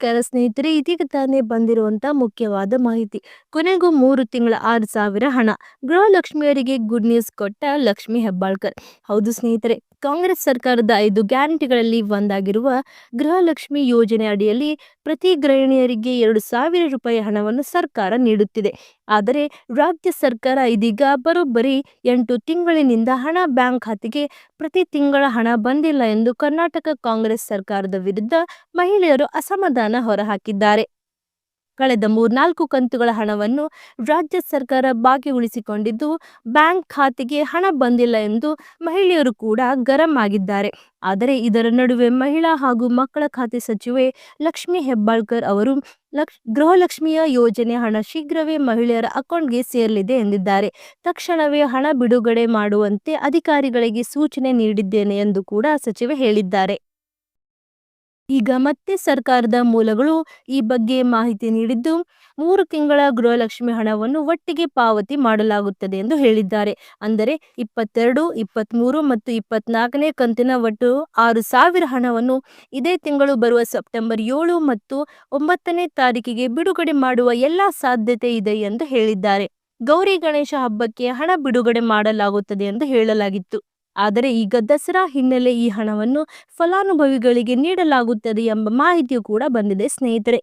ನಮಸ್ಕಾರ ಸ್ನೇಹಿತರೆ, ಇದೀಗ ತಾನೇ ಬಂದಿರುವಂತ ಮುಖ್ಯವಾದ ಮಾಹಿತಿ. ಕೊನೆಗೂ ಮೂರು ತಿಂಗಳ ಆರು ಸಾವಿರ ಹಣ. ಗೃಹಲಕ್ಷ್ಮಿಯರಿಗೆ ಗುಡ್ ನ್ಯೂಸ್ ಕೊಟ್ಟ ಲಕ್ಷ್ಮಿ ಹೆಬ್ಬಾಳ್ಕರ್. ಹೌದು ಸ್ನೇಹಿತರೆ ಕಾಂಗ್ರೆಸ್ ಸರ್ಕಾರದ ಐದು ಗ್ಯಾರಂಟಿಗಳಲ್ಲಿ ಒಂದಾಗಿರುವ ಗೃಹಲಕ್ಷ್ಮಿ ಯೋಜನೆ ಅಡಿಯಲ್ಲಿ ಪ್ರತಿ ಗೃಹಿಣಿಯರಿಗೆ ಎರಡು ಸಾವಿರ ರೂಪಾಯಿ ಹಣವನ್ನು ಸರ್ಕಾರ ನೀಡುತ್ತಿದೆ. ಆದರೆ ರಾಜ್ಯ ಸರ್ಕಾರ ಇದೀಗ ಬರೋಬ್ಬರಿ ಎಂಟು ತಿಂಗಳಿನಿಂದ ಹಣ ಬ್ಯಾಂಕ್ ಖಾತೆಗೆ ಪ್ರತಿ ತಿಂಗಳ ಹಣ ಬಂದಿಲ್ಲ ಎಂದು ಕರ್ನಾಟಕ ಕಾಂಗ್ರೆಸ್ ಸರ್ಕಾರದ ವಿರುದ್ಧ ಮಹಿಳೆಯರು ಅಸಮಾಧಾನ ಹೊರಹಾಕಿದ್ದಾರೆ. ಕಳೆದ ಮೂರ್ನಾಲ್ಕು ಕಂತುಗಳ ಹಣವನ್ನು ರಾಜ್ಯ ಸರ್ಕಾರ ಬಾಕಿ ಉಳಿಸಿಕೊಂಡಿದ್ದು ಬ್ಯಾಂಕ್ ಖಾತೆಗೆ ಹಣ ಬಂದಿಲ್ಲ ಎಂದು ಮಹಿಳೆಯರು ಕೂಡ ಗರಂ ಆಗಿದ್ದಾರೆ. ಆದರೆ ಇದರ ನಡುವೆ ಮಹಿಳಾ ಹಾಗೂ ಮಕ್ಕಳ ಖಾತೆ ಸಚಿವೆ ಲಕ್ಷ್ಮಿ ಹೆಬ್ಬಾಳ್ಕರ್ ಅವರು ಲಕ್ಷ್ ಗೃಹಲಕ್ಷ್ಮಿಯ ಯೋಜನೆ ಹಣ ಶೀಘ್ರವೇ ಮಹಿಳೆಯರ ಅಕೌಂಟ್ಗೆ ಸೇರಲಿದೆ ಎಂದಿದ್ದಾರೆ. ತಕ್ಷಣವೇ ಹಣ ಬಿಡುಗಡೆ ಮಾಡುವಂತೆ ಅಧಿಕಾರಿಗಳಿಗೆ ಸೂಚನೆ ನೀಡಿದ್ದೇನೆ ಎಂದು ಕೂಡ ಸಚಿವೆ ಹೇಳಿದ್ದಾರೆ. ಈಗ ಮತ್ತೆ ಸರ್ಕಾರದ ಮೂಲಗಳು ಈ ಬಗ್ಗೆ ಮಾಹಿತಿ ನೀಡಿದ್ದು, ಮೂರು ತಿಂಗಳ ಗೃಹಲಕ್ಷ್ಮಿ ಹಣವನ್ನು ಒಟ್ಟಿಗೆ ಪಾವತಿ ಮಾಡಲಾಗುತ್ತದೆ ಎಂದು ಹೇಳಿದ್ದಾರೆ. ಅಂದರೆ ಇಪ್ಪತ್ತೆರಡು ಇಪ್ಪತ್ತ್ಮೂರು ಮತ್ತು ಇಪ್ಪತ್ನಾಲ್ಕನೇ ಕಂತಿನ ಒಟ್ಟು ಆರು ಸಾವಿರ ಹಣವನ್ನು ಇದೇ ತಿಂಗಳು ಬರುವ ಸೆಪ್ಟೆಂಬರ್ ಏಳು ಮತ್ತು ಒಂಬತ್ತನೇ ತಾರೀಕಿಗೆ ಬಿಡುಗಡೆ ಮಾಡುವ ಎಲ್ಲ ಸಾಧ್ಯತೆ ಇದೆ ಎಂದು ಹೇಳಿದ್ದಾರೆ. ಗೌರಿ ಗಣೇಶ ಹಬ್ಬಕ್ಕೆ ಹಣ ಬಿಡುಗಡೆ ಮಾಡಲಾಗುತ್ತದೆ ಎಂದು ಹೇಳಲಾಗಿತ್ತು. ಆದರೆ ಈಗ ದಸರಾ ಹಿನ್ನೆಲೆ ಈ ಹಣವನ್ನು ಫಲಾನುಭವಿಗಳಿಗೆ ನೀಡಲಾಗುತ್ತದೆ ಎಂಬ ಮಾಹಿತಿಯು ಕೂಡ ಬಂದಿದೆ. ಸ್ನೇಹಿತರೆ,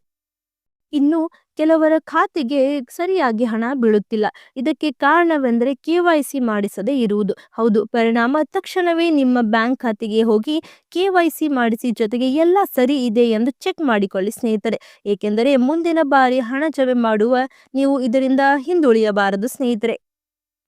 ಇನ್ನು ಕೆಲವರ ಖಾತೆಗೆ ಸರಿಯಾಗಿ ಹಣ ಬೀಳುತ್ತಿಲ್ಲ. ಇದಕ್ಕೆ ಕಾರಣವೆಂದರೆ ಕೆ ವೈ ಸಿ ಮಾಡಿಸದೇ ಇರುವುದು. ಹೌದು, ಪರಿಣಾಮ. ತಕ್ಷಣವೇ ನಿಮ್ಮ ಬ್ಯಾಂಕ್ ಖಾತೆಗೆ ಹೋಗಿ ಕೆ ವೈ ಸಿ ಮಾಡಿಸಿ ಜೊತೆಗೆ ಎಲ್ಲ ಸರಿ ಇದೆ ಎಂದು ಚೆಕ್ ಮಾಡಿಕೊಳ್ಳಿ ಸ್ನೇಹಿತರೆ. ಏಕೆಂದರೆ ಮುಂದಿನ ಬಾರಿ ಹಣ ಜಮೆ ಮಾಡುವ ನೀವು ಇದರಿಂದ ಹಿಂದುಳಿಯಬಾರದು ಸ್ನೇಹಿತರೆ.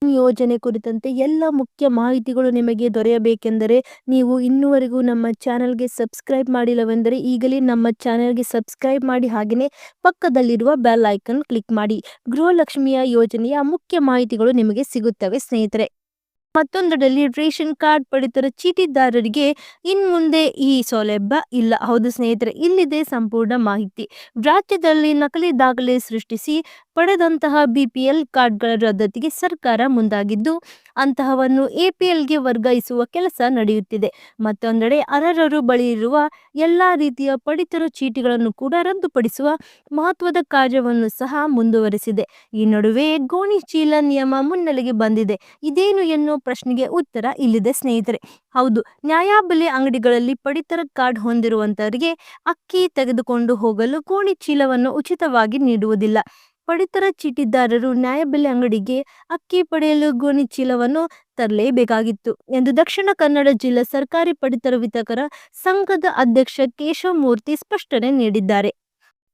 ಯೋಜನೆ ಕುರಿತಂತೆ ಎಲ್ಲ ಮುಖ್ಯ ಮಾಹಿತಿಗಳು ನಿಮಗೆ ದೊರೆಯಬೇಕೆಂದರೆ ನೀವು ಇನ್ನುವರೆಗೂ ನಮ್ಮ ಚಾನಲ್ಗೆ ಸಬ್ಸ್ಕ್ರೈಬ್ ಮಾಡಿಲ್ಲವೆಂದರೆ ಈಗಲೇ ನಮ್ಮ ಚಾನಲ್ಗೆ ಸಬ್ಸ್ಕ್ರೈಬ್ ಮಾಡಿ ಹಾಗೆಯೇ ಪಕ್ಕದಲ್ಲಿರುವ ಬೆಲ್ ಐಕನ್ ಕ್ಲಿಕ್ ಮಾಡಿ. ಗೃಹಲಕ್ಷ್ಮಿಯ ಯೋಜನೆಯ ಮುಖ್ಯ ಮಾಹಿತಿಗಳು ನಿಮಗೆ ಸಿಗುತ್ತವೆ ಸ್ನೇಹಿತರೆ. ಮತ್ತೊಂದರಲ್ಲಿ ರೇಷನ್ ಕಾರ್ಡ್ ಪಡಿತರ ಚೀಟಿದಾರರಿಗೆ ಇನ್ಮುಂದೆ ಈ ಸೌಲಭ್ಯ ಇಲ್ಲ. ಹೌದು ಸ್ನೇಹಿತರೆ, ಇಲ್ಲಿದೆ ಸಂಪೂರ್ಣ ಮಾಹಿತಿ. ರಾಜ್ಯದಲ್ಲಿ ನಕಲಿ ದಾಖಲೆ ಸೃಷ್ಟಿಸಿ ಪಡೆದಂತಹ ಬಿಪಿಎಲ್ ಕಾರ್ಡ್ಗಳ ರದ್ದತಿಗೆ ಸರ್ಕಾರ ಮುಂದಾಗಿದ್ದು, ಅಂತಹವನ್ನು ಎಪಿಎಲ್ಗೆ ವರ್ಗಾಯಿಸುವ ಕೆಲಸ ನಡೆಯುತ್ತಿದೆ. ಮತ್ತೊಂದೆಡೆ ಅರರರು ಬಳಿ ಇರುವ ಎಲ್ಲ ರೀತಿಯ ಪಡಿತರ ಚೀಟಿಗಳನ್ನು ಕೂಡ ರದ್ದುಪಡಿಸುವ ಮಹತ್ವದ ಕಾರ್ಯವನ್ನು ಸಹ ಮುಂದುವರೆಸಿದೆ. ಈ ನಡುವೆ ಗೋಣಿ ಚೀಲ ನಿಯಮ ಮುನ್ನೆಲೆಗೆ ಬಂದಿದೆ. ಇದೇನು ಎನ್ನುವ ಪ್ರಶ್ನೆಗೆ ಉತ್ತರ ಇಲ್ಲಿದೆ ಸ್ನೇಹಿತರೆ. ಹೌದು ನ್ಯಾಯಬೆಲೆ ಅಂಗಡಿಗಳಲ್ಲಿ ಪಡಿತರ ಕಾರ್ಡ್ ಹೊಂದಿರುವಂತವರಿಗೆ ಅಕ್ಕಿ ತೆಗೆದುಕೊಂಡು ಹೋಗಲು ಗೋಣಿ ಚೀಲವನ್ನು ಉಚಿತವಾಗಿ ನೀಡುವುದಿಲ್ಲ. ಪಡಿತರ ಚೀಟಿದಾರರು ನ್ಯಾಯಬೆಲೆ ಅಂಗಡಿಗೆ ಅಕ್ಕಿ ಪಡೆಯಲು ಗೋಣಿ ಚೀಲವನ್ನು ತರಲೇಬೇಕಾಗಿತ್ತು ಎಂದು ದಕ್ಷಿಣ ಕನ್ನಡ ಜಿಲ್ಲಾ ಸರ್ಕಾರಿ ಪಡಿತರ ವಿತರಕರ ಸಂಘದ ಅಧ್ಯಕ್ಷ ಕೇಶವಮೂರ್ತಿ ಸ್ಪಷ್ಟನೆ ನೀಡಿದ್ದಾರೆ.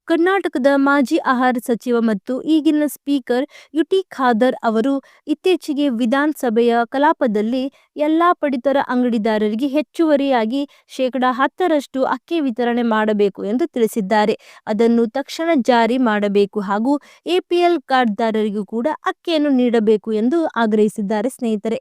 ಕರ್ನಾಟಕದ ಮಾಜಿ ಆಹಾರ ಸಚಿವ ಮತ್ತು ಈಗಿನ ಸ್ಪೀಕರ್ ಯುಟಿ ಖಾದರ್ ಅವರು ಇತ್ತೀಚೆಗೆ ವಿಧಾನಸಭೆಯ ಕಲಾಪದಲ್ಲಿ ಎಲ್ಲ ಪಡಿತರ ಅಂಗಡಿದಾರರಿಗೆ ಹೆಚ್ಚುವರಿಯಾಗಿ ಶೇಕಡಾ ಹತ್ತರಷ್ಟು ಅಕ್ಕಿ ವಿತರಣೆ ಮಾಡಬೇಕು ಎಂದು ತಿಳಿಸಿದ್ದಾರೆ. ಅದನ್ನು ತಕ್ಷಣ ಜಾರಿ ಮಾಡಬೇಕು ಹಾಗೂ ಎಪಿಎಲ್ ಕಾರ್ಡ್ದಾರರಿಗೂ ಕೂಡ ಅಕ್ಕಿಯನ್ನು ನೀಡಬೇಕು ಎಂದು ಆಗ್ರಹಿಸಿದ್ದಾರೆ ಸ್ನೇಹಿತರೆ.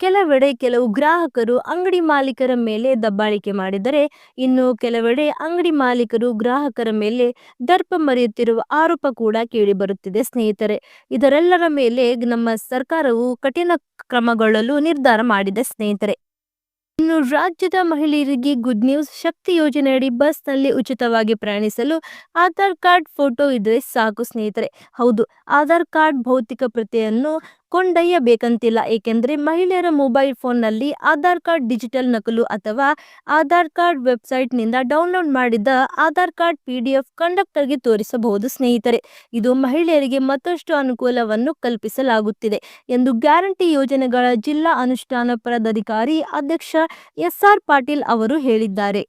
ಕೆಲವೆಡೆ ಕೆಲವು ಗ್ರಾಹಕರು ಅಂಗಡಿ ಮಾಲೀಕರ ಮೇಲೆ ದಬ್ಬಾಳಿಕೆ ಮಾಡಿದರೆ, ಇನ್ನು ಕೆಲವೆಡೆ ಅಂಗಡಿ ಮಾಲೀಕರು ಗ್ರಾಹಕರ ಮೇಲೆ ದರ್ಪ ಮರೆಯುತ್ತಿರುವ ಆರೋಪ ಕೂಡ ಕೇಳಿಬರುತ್ತಿದೆ. ಸ್ನೇಹಿತರೆ, ಇದರೆಲ್ಲರ ಮೇಲೆ ನಮ್ಮ ಸರ್ಕಾರವು ಕಠಿಣ ಕ್ರಮಗೊಳ್ಳಲು ನಿರ್ಧಾರ ಮಾಡಿದೆ. ಸ್ನೇಹಿತರೆ, ಇನ್ನು ರಾಜ್ಯದ ಮಹಿಳೆಯರಿಗೆ ಗುಡ್ ನ್ಯೂಸ್, ಶಕ್ತಿ ಯೋಜನೆಯಡಿ ಬಸ್ನಲ್ಲಿ ಉಚಿತವಾಗಿ ಪ್ರಯಾಣಿಸಲು ಆಧಾರ್ ಕಾರ್ಡ್ ಫೋಟೋ ಇದ್ರೆ ಸಾಕು ಸ್ನೇಹಿತರೆ. ಹೌದು, ಆಧಾರ್ ಕಾರ್ಡ್ ಭೌತಿಕ ಪ್ರತಿಯನ್ನು ಕೊಂಡೊಯ್ಯಬೇಕಂತಿಲ್ಲ. ಏಕೆಂದರೆ ಮಹಿಳೆಯರ ಮೊಬೈಲ್ ಫೋನ್ನಲ್ಲಿ ಆಧಾರ್ ಕಾರ್ಡ್ ಡಿಜಿಟಲ್ ನಕಲು ಅಥವಾ ಆಧಾರ್ ಕಾರ್ಡ್ ವೆಬ್ಸೈಟ್ನಿಂದ ಡೌನ್ಲೋಡ್ ಮಾಡಿದ Aadhaar card P D F ಕಂಡಕ್ಟರ್ಗೆ ತೋರಿಸಬಹುದು ಸ್ನೇಹಿತರೆ. ಇದು ಮಹಿಳೆಯರಿಗೆ ಮತ್ತಷ್ಟು ಅನುಕೂಲವನ್ನು ಕಲ್ಪಿಸಲಾಗುತ್ತಿದೆ ಎಂದು ಗ್ಯಾರಂಟಿ ಯೋಜನೆಗಳ ಜಿಲ್ಲಾ ಅನುಷ್ಠಾನ ಪದಾಧಿಕಾರಿ ಅಧ್ಯಕ್ಷ ಎಸ್ ಆರ್ ಪಾಟೀಲ್ ಅವರು ಹೇಳಿದ್ದಾರೆ.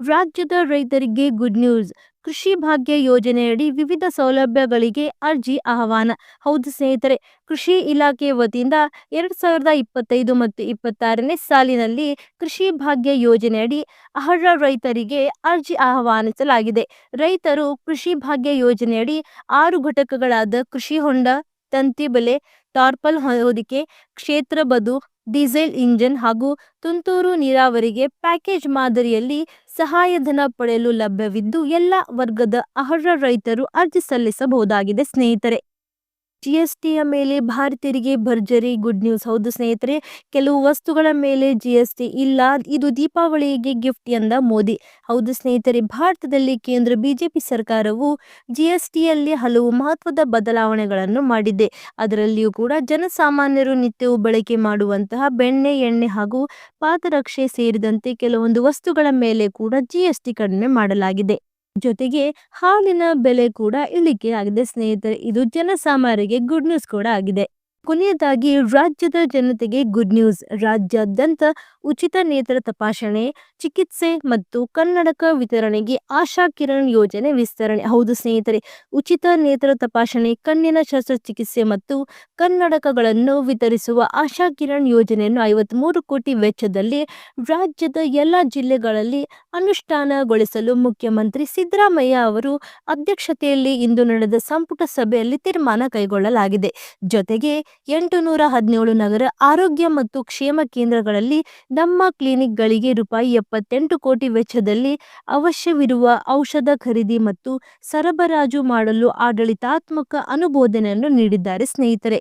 ರಾಜ್ಯದ ರೈತರಿಗೆ ಗುಡ್ ನ್ಯೂಸ್. ಕೃಷಿ ಭಾಗ್ಯ ಯೋಜನೆಯಡಿ ವಿವಿಧ ಸೌಲಭ್ಯಗಳಿಗೆ ಅರ್ಜಿ ಆಹ್ವಾನ. ಹೌದು ಸ್ನೇಹಿತರೆ, ಕೃಷಿ ಇಲಾಖೆ ವತಿಯಿಂದ ಎರಡು ಸಾವಿರದ ಇಪ್ಪತ್ತೈದು ಮತ್ತು ಇಪ್ಪತ್ತಾರನೇ ಸಾಲಿನಲ್ಲಿ ಕೃಷಿ ಭಾಗ್ಯ ಯೋಜನೆಯಡಿ ಅರ್ಹ ರೈತರಿಗೆ ಅರ್ಜಿ ಆಹ್ವಾನಿಸಲಾಗಿದೆ. ರೈತರು ಕೃಷಿ ಭಾಗ್ಯ ಯೋಜನೆಯಡಿ ಆರು ಘಟಕಗಳಾದ ಕೃಷಿ ಹೊಂಡ, ತಂತಿ ಬೆಲೆ, ಟಾರ್ಪಲ್ ಹೊದಿಕೆ, ಕ್ಷೇತ್ರ ಬದು, ಡೀಸೆಲ್ ಇಂಜಿನ್ ಹಾಗೂ ತುಂತುರು ನೀರಾವರಿಗೆ ಪ್ಯಾಕೇಜ್ ಮಾದರಿಯಲ್ಲಿ ಸಹಾಯಧನ ಪಡೆಯಲು ಲಭ್ಯವಿದ್ದು ಎಲ್ಲ ವರ್ಗದ ಅರ್ಹ ರೈತರು ಅರ್ಜಿ ಸಲ್ಲಿಸಬಹುದಾಗಿದೆ. ಸ್ನೇಹಿತರೆ ಜಿಎಸ್ಟಿಯ ಮೇಲೆ ಭಾರತೀಯರಿಗೆ ಭರ್ಜರಿ ಗುಡ್ ನ್ಯೂಸ್ ಹೌದು ಸ್ನೇಹಿತರೆ, ಕೆಲವು ವಸ್ತುಗಳ ಮೇಲೆ ಜಿಎಸ್ಟಿ ಇಲ್ಲ. ಇದು ದೀಪಾವಳಿಗೆ ಗಿಫ್ಟ್ ಎಂದ ಮೋದಿ. ಹೌದು ಸ್ನೇಹಿತರೆ, ಭಾರತದಲ್ಲಿ ಕೇಂದ್ರ ಬಿಜೆಪಿ ಸರ್ಕಾರವು ಜಿಎಸ್ಟಿಯಲ್ಲಿ ಹಲವು ಮಹತ್ವದ ಬದಲಾವಣೆಗಳನ್ನು ಮಾಡಿದೆ. ಅದರಲ್ಲಿಯೂ ಕೂಡ ಜನಸಾಮಾನ್ಯರು ನಿತ್ಯವೂ ಬಳಕೆ ಮಾಡುವಂತಹ ಬೆಣ್ಣೆ, ಎಣ್ಣೆ ಹಾಗೂ ಪಾದರಕ್ಷೆ ಸೇರಿದಂತೆ ಕೆಲವೊಂದು ವಸ್ತುಗಳ ಮೇಲೆ ಕೂಡ ಜಿಎಸ್ಟಿ ಕಡಿಮೆ ಮಾಡಲಾಗಿದೆ. ಜೊತೆಗೆ ಹಾಲಿನ ಬೆಲೆ ಕೂಡ ಇಳಿಕೆ ಆಗಿದೆ ಸ್ನೇಹಿತರೆ ಇದು ಜನಸಾಮಾನ್ಯರಿಗೆ ಗುಡ್ ನ್ಯೂಸ್ ಕೂಡ ಆಗಿದೆ. ಕೊನೆಯದಾಗಿ ರಾಜ್ಯದ ಜನತೆಗೆ ಗುಡ್ ನ್ಯೂಸ್ ರಾಜ್ಯಾದ್ಯಂತ ಉಚಿತ ನೇತ್ರ ತಪಾಸಣೆ, ಚಿಕಿತ್ಸೆ ಮತ್ತು ಕನ್ನಡಕ ವಿತರಣೆಗೆ ಆಶಾ ಕಿರಣ್ ಯೋಜನೆ ವಿಸ್ತರಣೆ. ಹೌದು ಸ್ನೇಹಿತರೆ, ಉಚಿತ ನೇತ್ರ ತಪಾಸಣೆ, ಕಣ್ಣಿನ ಶಸ್ತ್ರಚಿಕಿತ್ಸೆ ಮತ್ತು ಕನ್ನಡಕಗಳನ್ನು ವಿತರಿಸುವ ಆಶಾ ಕಿರಣ್ ಯೋಜನೆಯನ್ನು ಐವತ್ಮೂರು ಕೋಟಿ ವೆಚ್ಚದಲ್ಲಿ ರಾಜ್ಯದ ಎಲ್ಲ ಜಿಲ್ಲೆಗಳಲ್ಲಿ ಅನುಷ್ಠಾನಗೊಳಿಸಲು ಮುಖ್ಯಮಂತ್ರಿ ಸಿದ್ದರಾಮಯ್ಯ ಅವರು ಅಧ್ಯಕ್ಷತೆಯಲ್ಲಿ ಇಂದು ನಡೆದ ಸಂಪುಟ ಸಭೆಯಲ್ಲಿ ತೀರ್ಮಾನ ಕೈಗೊಳ್ಳಲಾಗಿದೆ. ಜೊತೆಗೆ ಎಂಟು ನೂರ ಹದಿನೇಳು ನಗರ ಆರೋಗ್ಯ ಮತ್ತು ಕ್ಷೇಮ ಕೇಂದ್ರಗಳಲ್ಲಿ ನಮ್ಮ ಕ್ಲಿನಿಕ್ಗಳಿಗೆ ರೂಪಾಯಿ ಎಪ್ಪತ್ತೆಂಟು ಕೋಟಿ ವೆಚ್ಚದಲ್ಲಿ ಅವಶ್ಯವಿರುವ ಔಷಧ ಖರೀದಿ ಮತ್ತು ಸರಬರಾಜು ಮಾಡಲು ಆಡಳಿತಾತ್ಮಕ ಅನುಮೋದನೆಯನ್ನು ನೀಡಿದ್ದಾರೆ ಸ್ನೇಹಿತರೆ.